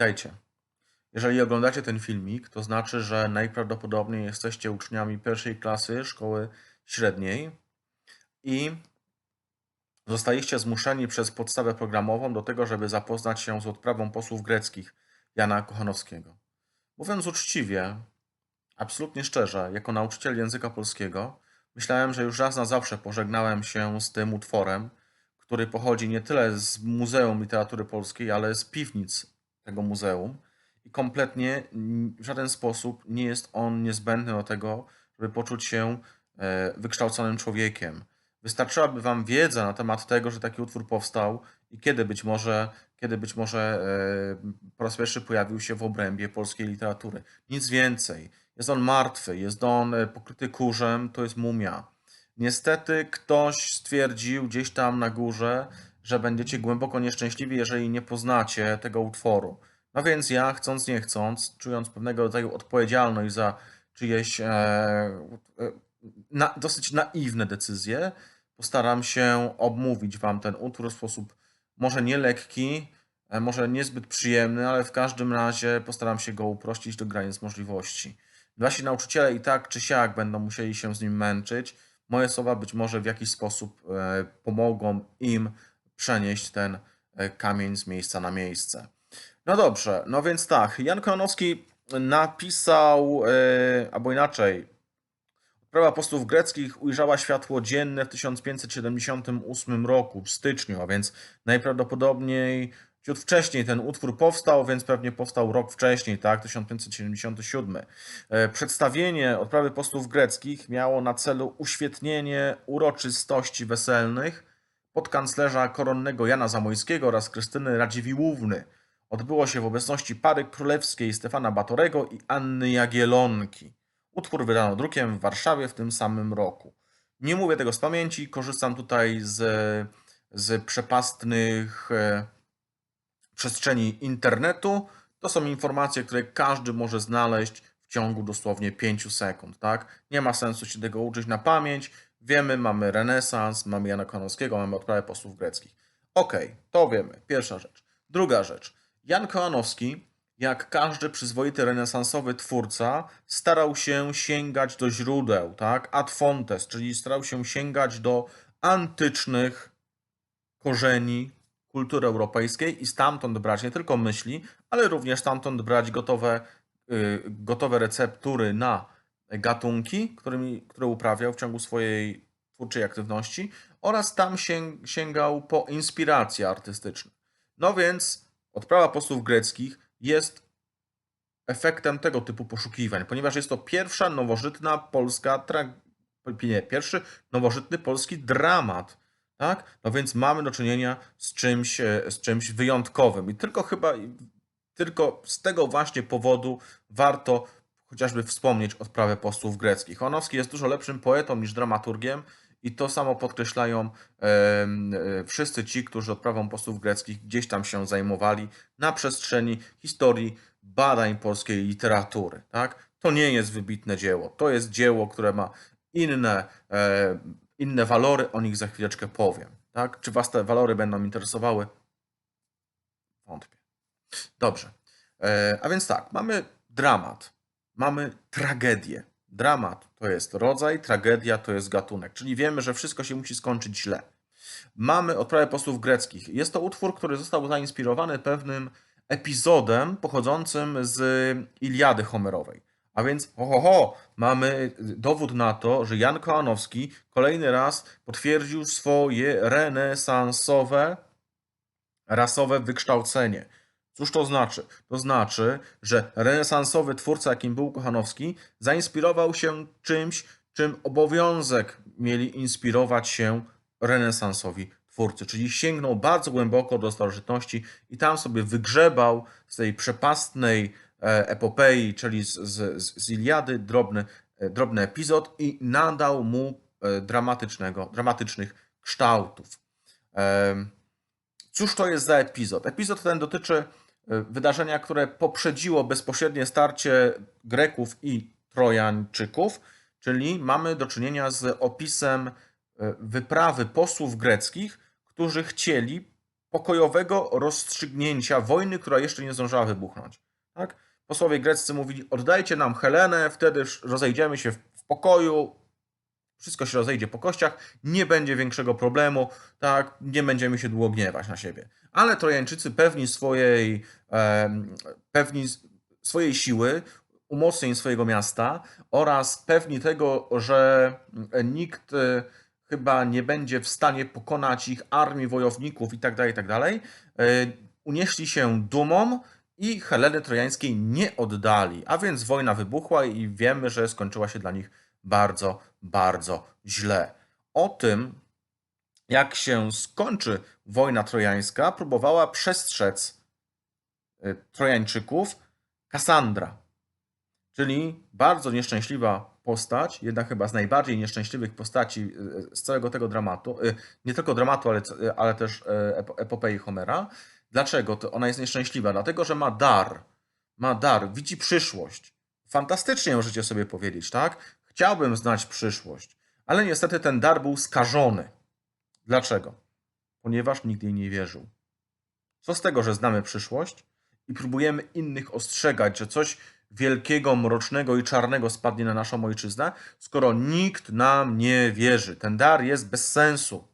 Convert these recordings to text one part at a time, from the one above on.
Witajcie. Jeżeli oglądacie ten filmik, to znaczy, że najprawdopodobniej jesteście uczniami pierwszej klasy szkoły średniej i zostaliście zmuszeni przez podstawę programową do tego, żeby zapoznać się z odprawą posłów greckich Jana Kochanowskiego. Mówiąc uczciwie, absolutnie szczerze, jako nauczyciel języka polskiego, myślałem, że już raz na zawsze pożegnałem się z tym utworem, który pochodzi nie tyle z Muzeum Literatury Polskiej, ale z piwnic tego muzeum i kompletnie w żaden sposób nie jest on niezbędny do tego, żeby poczuć się e, wykształconym człowiekiem. Wystarczyłaby wam wiedza na temat tego, że taki utwór powstał i kiedy być może, kiedy być może e, po raz pierwszy pojawił się w obrębie polskiej literatury. Nic więcej. Jest on martwy, jest on e, pokryty kurzem, to jest mumia. Niestety ktoś stwierdził gdzieś tam na górze, że będziecie głęboko nieszczęśliwi, jeżeli nie poznacie tego utworu. No więc ja, chcąc nie chcąc, czując pewnego rodzaju odpowiedzialność za czyjeś e, e, na, dosyć naiwne decyzje, postaram się obmówić Wam ten utwór w sposób może nie lekki, e, może niezbyt przyjemny, ale w każdym razie postaram się go uprościć do granic możliwości. Wasi nauczyciele i tak czy siak będą musieli się z nim męczyć. Moje słowa być może w jakiś sposób e, pomogą im przenieść ten e, kamień z miejsca na miejsce. No dobrze, no więc tak, Jan Kojanowski napisał, e, albo inaczej, Prawa apostolów greckich ujrzała światło dzienne w 1578 roku, w styczniu, a więc najprawdopodobniej ciut wcześniej ten utwór powstał, więc pewnie powstał rok wcześniej, tak, 1577. E, Przedstawienie odprawy apostolów greckich miało na celu uświetnienie uroczystości weselnych podkanclerza koronnego Jana Zamojskiego oraz Krystyny Radziwiłłówny. Odbyło się w obecności pary królewskiej Stefana Batorego i Anny Jagielonki. Utwór wydano drukiem w Warszawie w tym samym roku. Nie mówię tego z pamięci, korzystam tutaj z, z przepastnych e, przestrzeni internetu. To są informacje, które każdy może znaleźć w ciągu dosłownie 5 sekund. Tak? Nie ma sensu się tego uczyć na pamięć. Wiemy, mamy renesans, mamy Jana Kojanowskiego, mamy odprawę posłów greckich. Okej, to wiemy. Pierwsza rzecz. Druga rzecz. Jan Kojanowski, jak każdy przyzwoity renesansowy twórca, starał się sięgać do źródeł, tak? Ad fontes, czyli starał się sięgać do antycznych korzeni kultury europejskiej i stamtąd brać nie tylko myśli, ale również stamtąd brać gotowe, y, gotowe receptury na gatunki, którymi, które uprawiał w ciągu swojej twórczej aktywności oraz tam sięg, sięgał po inspiracje artystyczne. No więc odprawa posłów greckich jest efektem tego typu poszukiwań, ponieważ jest to pierwsza nowożytna polska, nie, pierwszy nowożytny polski dramat. Tak? No więc mamy do czynienia z czymś, e, z czymś wyjątkowym. I tylko chyba, tylko z tego właśnie powodu warto chociażby wspomnieć odprawę posłów greckich. Chonowski jest dużo lepszym poetą niż dramaturgiem i to samo podkreślają e, wszyscy ci, którzy odprawą posłów greckich gdzieś tam się zajmowali na przestrzeni historii badań polskiej literatury. Tak? To nie jest wybitne dzieło. To jest dzieło, które ma inne, e, inne walory, o nich za chwileczkę powiem. Tak? Czy Was te walory będą interesowały? Wątpię. Dobrze. E, a więc tak, mamy dramat, mamy tragedię. Dramat to jest rodzaj, tragedia to jest gatunek, czyli wiemy, że wszystko się musi skończyć źle. Mamy odprawę posłów greckich. Jest to utwór, który został zainspirowany pewnym epizodem pochodzącym z Iliady Homerowej. A więc, ho, ho, ho, mamy dowód na to, że Jan Kołanowski kolejny raz potwierdził swoje renesansowe, rasowe wykształcenie. Cóż to znaczy? To znaczy, że renesansowy twórca, jakim był Kochanowski, zainspirował się czymś, czym obowiązek mieli inspirować się renesansowi twórcy, czyli sięgnął bardzo głęboko do starożytności i tam sobie wygrzebał z tej przepastnej e, epopei, czyli z, z, z Iliady, drobny, e, drobny epizod i nadał mu e, dramatycznego, dramatycznych kształtów. Cóż to jest za epizod? Epizod ten dotyczy wydarzenia, które poprzedziło bezpośrednie starcie Greków i Trojańczyków, czyli mamy do czynienia z opisem wyprawy posłów greckich, którzy chcieli pokojowego rozstrzygnięcia wojny, która jeszcze nie zdążyła wybuchnąć. Tak? Posłowie greccy mówili: oddajcie nam Helenę, wtedy rozejdziemy się w pokoju, wszystko się rozejdzie po kościach, nie będzie większego problemu, tak, nie będziemy się długo gniewać na siebie. Ale Trojańczycy pewni swojej, pewni swojej siły, umocnień swojego miasta oraz pewni tego, że nikt e, chyba nie będzie w stanie pokonać ich armii wojowników itd., tak itd., tak e, unieśli się dumą i Heleny Trojańskiej nie oddali, a więc wojna wybuchła i wiemy, że skończyła się dla nich bardzo, bardzo źle. O tym, jak się skończy wojna trojańska, próbowała przestrzec y, Trojańczyków Kassandra, czyli bardzo nieszczęśliwa postać, jedna chyba z najbardziej nieszczęśliwych postaci y, z całego tego dramatu, y, nie tylko dramatu, ale, ale też epopei Homera. Dlaczego to ona jest nieszczęśliwa? Dlatego, że ma dar. Ma dar, widzi przyszłość. Fantastycznie możecie sobie powiedzieć, tak? Chciałbym znać przyszłość, ale niestety ten dar był skażony. Dlaczego? Ponieważ nikt jej nie wierzył. Co z tego, że znamy przyszłość i próbujemy innych ostrzegać, że coś wielkiego, mrocznego i czarnego spadnie na naszą ojczyznę, skoro nikt nam nie wierzy. Ten dar jest bez sensu.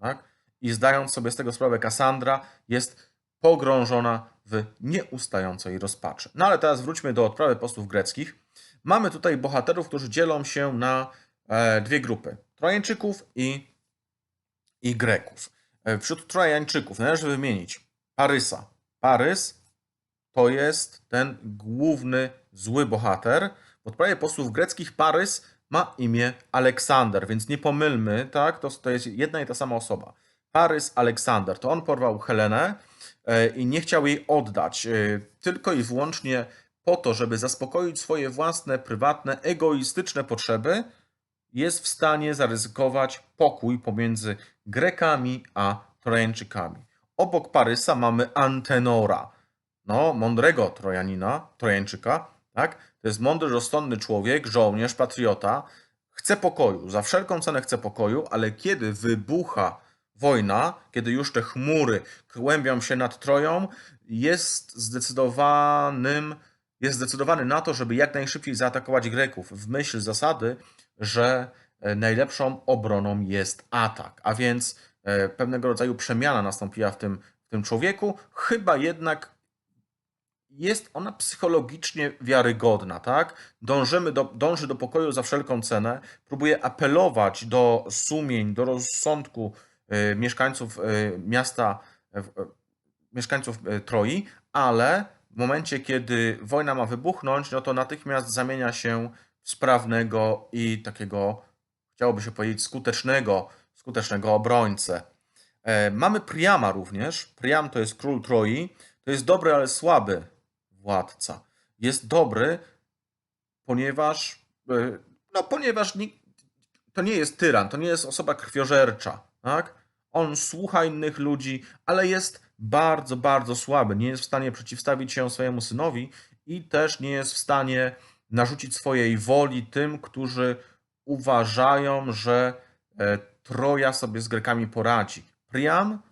Tak? I zdając sobie z tego sprawę, Kassandra jest pogrążona w nieustającej rozpaczy. No ale teraz wróćmy do odprawy postów greckich. Mamy tutaj bohaterów, którzy dzielą się na e, dwie grupy: Trojańczyków i, i Greków. E, wśród Trojańczyków należy wymienić Parysa. Parys to jest ten główny zły bohater. W odprawie posłów greckich Parys ma imię Aleksander, więc nie pomylmy, tak? To, to jest jedna i ta sama osoba. Parys Aleksander. To on porwał Helenę e, i nie chciał jej oddać. Tylko i wyłącznie po to, żeby zaspokoić swoje własne, prywatne, egoistyczne potrzeby, jest w stanie zaryzykować pokój pomiędzy Grekami a Trojańczykami. Obok Parysa mamy Antenora, no, mądrego Trojanina, Trojańczyka, tak? To jest mądry, rozsądny człowiek, żołnierz, patriota, chce pokoju, za wszelką cenę chce pokoju, ale kiedy wybucha wojna, kiedy już te chmury kłębią się nad Troją, jest zdecydowanym jest zdecydowany na to, żeby jak najszybciej zaatakować Greków, w myśl zasady, że e, najlepszą obroną jest atak. A więc e, pewnego rodzaju przemiana nastąpiła w tym, w tym człowieku, chyba jednak jest ona psychologicznie wiarygodna, tak? Dążymy do, dąży do pokoju za wszelką cenę, próbuje apelować do sumień, do rozsądku y, mieszkańców miasta, mieszkańców Troi, ale w momencie, kiedy wojna ma wybuchnąć, no to natychmiast zamienia się w sprawnego i takiego, chciałoby się powiedzieć, skutecznego, skutecznego obrońcę. E, mamy Priama również. Priam to jest król Troi. To jest dobry, ale słaby władca. Jest dobry, ponieważ, e, no, ponieważ to nie jest tyran, to nie jest osoba krwiożercza. Tak? On słucha innych ludzi, ale jest bardzo, bardzo słaby. Nie jest w stanie przeciwstawić się swojemu synowi i też nie jest w stanie narzucić swojej woli tym, którzy uważają, że e, Troja sobie z Grekami poradzi. Priam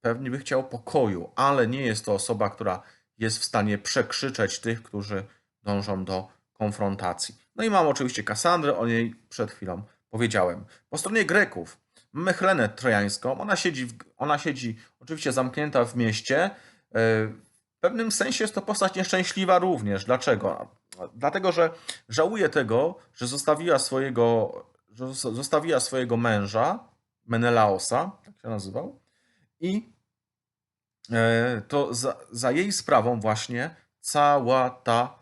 pewnie by chciał pokoju, ale nie jest to osoba, która jest w stanie przekrzyczeć tych, którzy dążą do konfrontacji. No i mam oczywiście Kassandrę, o niej przed chwilą powiedziałem. Po stronie Greków Mamy Helenę Trojańską. Ona siedzi, w, ona siedzi oczywiście zamknięta w mieście. E, w pewnym sensie jest to postać nieszczęśliwa również. Dlaczego? Dlatego, że żałuje tego, że zostawiła swojego, że zostawiła swojego męża, Menelaosa, tak się nazywał, i e, to za, za jej sprawą właśnie cała ta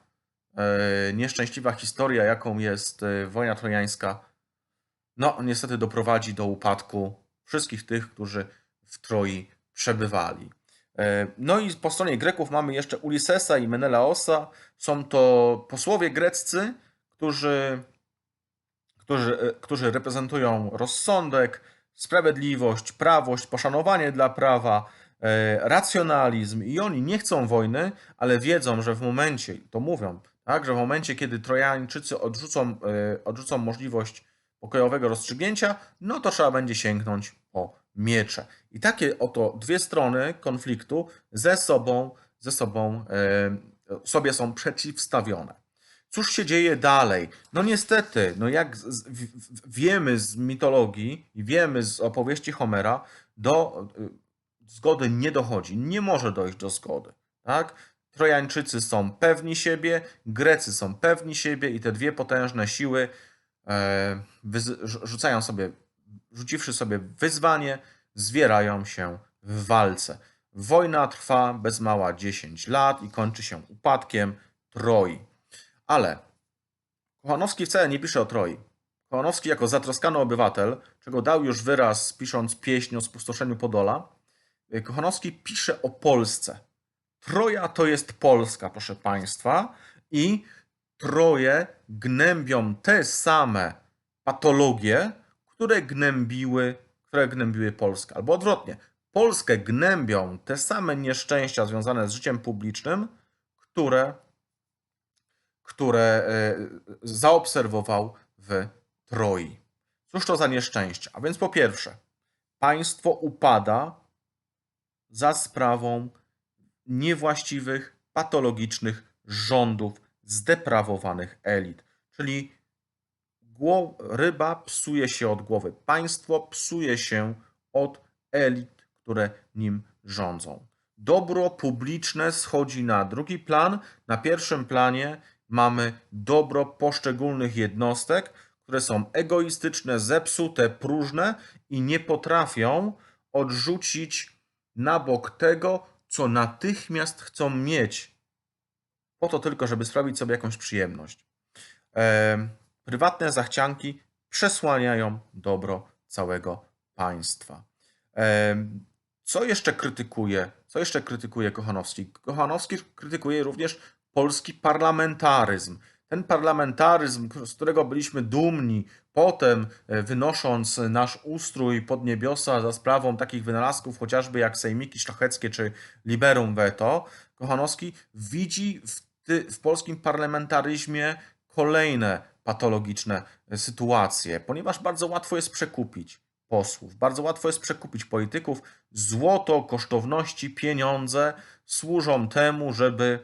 e, nieszczęśliwa historia, jaką jest wojna trojańska, no niestety doprowadzi do upadku wszystkich tych, którzy w Troi przebywali. E, no i po stronie Greków mamy jeszcze Ulisesa i Menelaosa. Są to posłowie greccy, którzy, którzy, e, którzy reprezentują rozsądek, sprawiedliwość, prawość, poszanowanie dla prawa, e, racjonalizm i oni nie chcą wojny, ale wiedzą, że w momencie, to mówią, tak, że w momencie, kiedy Trojańczycy odrzucą, odrzucą możliwość pokojowego rozstrzygnięcia, no to trzeba będzie sięgnąć po miecze. I takie oto dwie strony konfliktu ze sobą, ze sobą e, sobie są przeciwstawione. Cóż się dzieje dalej? No niestety, no jak z, w, wiemy z mitologii i wiemy z opowieści Homera, do y, zgody nie dochodzi. Nie może dojść do zgody. Tak? Trojańczycy są pewni siebie, Grecy są pewni siebie i te dwie potężne siły e, rzucają sobie, rzuciwszy sobie wyzwanie, zwierają się w walce. Wojna trwa bez mała 10 lat i kończy się upadkiem Troi. Ale Kochanowski wcale nie pisze o Troi. Kochanowski jako zatroskany obywatel, czego dał już wyraz pisząc pieśń o spustoszeniu Podola, Kochanowski pisze o Polsce. Troja to jest Polska, proszę Państwa, i Troje gnębią te same patologie, które gnębiły, które gnębiły Polskę. Albo odwrotnie, Polskę gnębią te same nieszczęścia związane z życiem publicznym, które, które e, zaobserwował w Troi. Cóż to za nieszczęścia? A więc po pierwsze, państwo upada za sprawą niewłaściwych, patologicznych rządów zdeprawowanych elit. Czyli ryba psuje się od głowy, państwo psuje się od elit, które nim rządzą. Dobro publiczne schodzi na drugi plan. Na pierwszym planie mamy dobro poszczególnych jednostek, które są egoistyczne, zepsute, próżne i nie potrafią odrzucić na bok tego, co natychmiast chcą mieć, po to tylko, żeby sprawić sobie jakąś przyjemność. Prywatne zachcianki przesłaniają dobro całego państwa. Co jeszcze krytykuje? Co jeszcze krytykuje Kochanowski? Kochanowski krytykuje również polski parlamentaryzm ten parlamentaryzm, z którego byliśmy dumni, potem e, wynosząc nasz ustrój pod niebiosa za sprawą takich wynalazków chociażby jak sejmiki szlacheckie czy liberum veto, Kochanowski widzi w, ty, w polskim parlamentaryzmie kolejne patologiczne e, sytuacje, ponieważ bardzo łatwo jest przekupić posłów, bardzo łatwo jest przekupić polityków. Złoto, kosztowności, pieniądze służą temu, żeby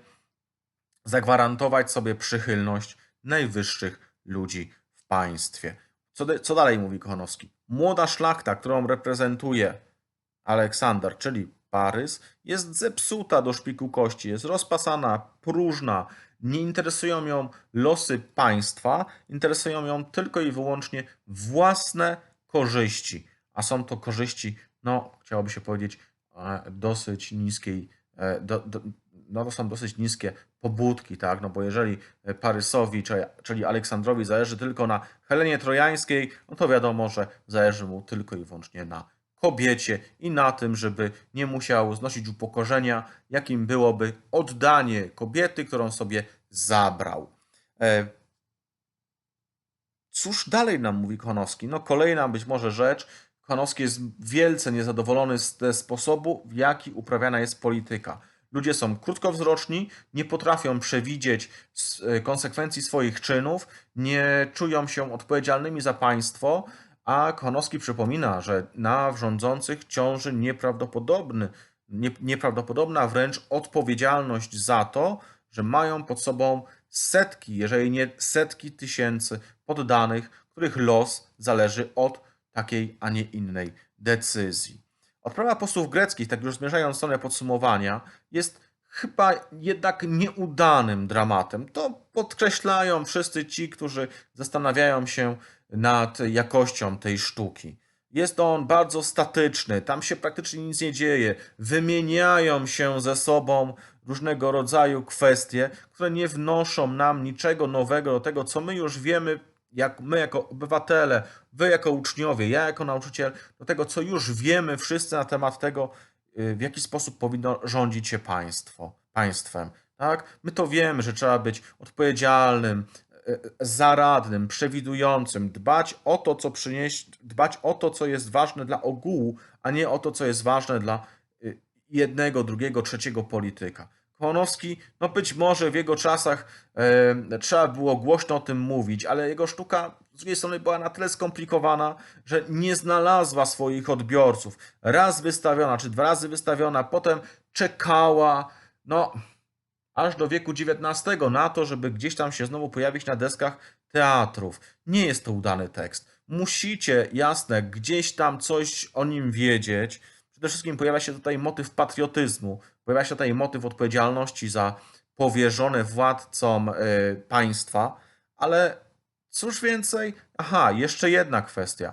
zagwarantować sobie przychylność najwyższych ludzi w państwie. Co, de, co dalej mówi Kochanowski? Młoda szlachta, którą reprezentuje Aleksander, czyli Parys, jest zepsuta do szpiku kości, jest rozpasana, próżna, nie interesują ją losy państwa, interesują ją tylko i wyłącznie własne korzyści. A są to korzyści, no, chciałoby się powiedzieć, e, dosyć niskiej, e, do, do, no to są dosyć niskie pobudki, tak? No bo jeżeli Parysowi, czyli Aleksandrowi zależy tylko na Helenie Trojańskiej, no to wiadomo, że zależy mu tylko i wyłącznie na kobiecie i na tym, żeby nie musiał znosić upokorzenia, jakim byłoby oddanie kobiety, którą sobie zabrał. E, cóż dalej nam mówi Konowski? No kolejna być może rzecz. Konowski jest wielce niezadowolony z sposobu, w jaki uprawiana jest polityka. Ludzie są krótkowzroczni, nie potrafią przewidzieć e, konsekwencji swoich czynów, nie czują się odpowiedzialnymi za państwo, a Konowski przypomina, że na rządzących ciąży nieprawdopodobny, nie, nieprawdopodobna wręcz odpowiedzialność za to, że mają pod sobą setki, jeżeli nie setki tysięcy poddanych, których los zależy od takiej, a nie innej decyzji. Odprawa posłów greckich, tak już zmierzając w stronę podsumowania, jest chyba jednak nieudanym dramatem. To podkreślają wszyscy ci, którzy zastanawiają się nad jakością tej sztuki. Jest on bardzo statyczny, tam się praktycznie nic nie dzieje. Wymieniają się ze sobą różnego rodzaju kwestie, które nie wnoszą nam niczego nowego do tego, co my już wiemy jak my jako obywatele, wy jako uczniowie, ja jako nauczyciel, do tego, co już wiemy wszyscy na temat tego, y, w jaki sposób powinno rządzić się państwo, państwem. Tak? My to wiemy, że trzeba być odpowiedzialnym, y, zaradnym, przewidującym, dbać o to, co przynieść, dbać o to, co jest ważne dla ogółu, a nie o to, co jest ważne dla y, jednego, drugiego, trzeciego polityka. Konowski, no być może w jego czasach e, trzeba było głośno o tym mówić, ale jego sztuka z drugiej strony była na tyle skomplikowana, że nie znalazła swoich odbiorców. Raz wystawiona, czy dwa razy wystawiona, potem czekała, no, aż do wieku XIX na to, żeby gdzieś tam się znowu pojawić na deskach teatrów. Nie jest to udany tekst. Musicie, jasne, gdzieś tam coś o nim wiedzieć. Przede wszystkim pojawia się tutaj motyw patriotyzmu, pojawia się tutaj motyw odpowiedzialności za powierzone władcom y, państwa, ale cóż więcej? Aha, jeszcze jedna kwestia.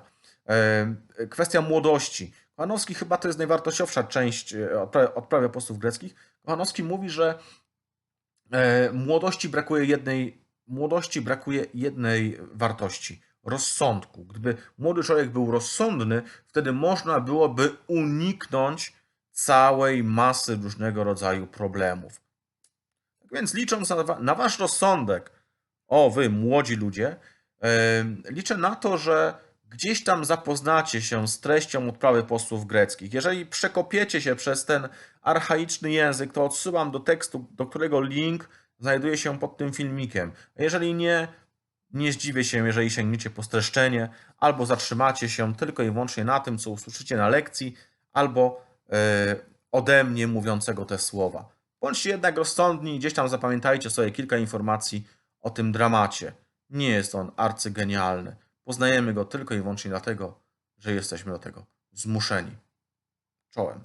Y, kwestia młodości. Kochanowski chyba to jest najwartościowsza część odprawy, apostów greckich. Kochanowski mówi, że e, młodości brakuje jednej, młodości brakuje jednej wartości rozsądku. Gdyby młody człowiek był rozsądny, wtedy można byłoby uniknąć całej masy różnego rodzaju problemów. Tak więc licząc na, na wasz rozsądek, o wy młodzi ludzie, em, liczę na to, że gdzieś tam zapoznacie się z treścią odprawy posłów greckich. Jeżeli przekopiecie się przez ten archaiczny język, to odsyłam do tekstu, do którego link znajduje się pod tym filmikiem. Jeżeli nie, nie zdziwię się, jeżeli sięgniecie po streszczenie, albo zatrzymacie się tylko i wyłącznie na tym, co usłyszycie na lekcji, albo e, ode mnie mówiącego te słowa. Bądźcie jednak rozsądni i gdzieś tam zapamiętajcie sobie kilka informacji o tym dramacie. Nie jest on arcygenialny. Poznajemy go tylko i wyłącznie dlatego, że jesteśmy do tego zmuszeni. Czołem.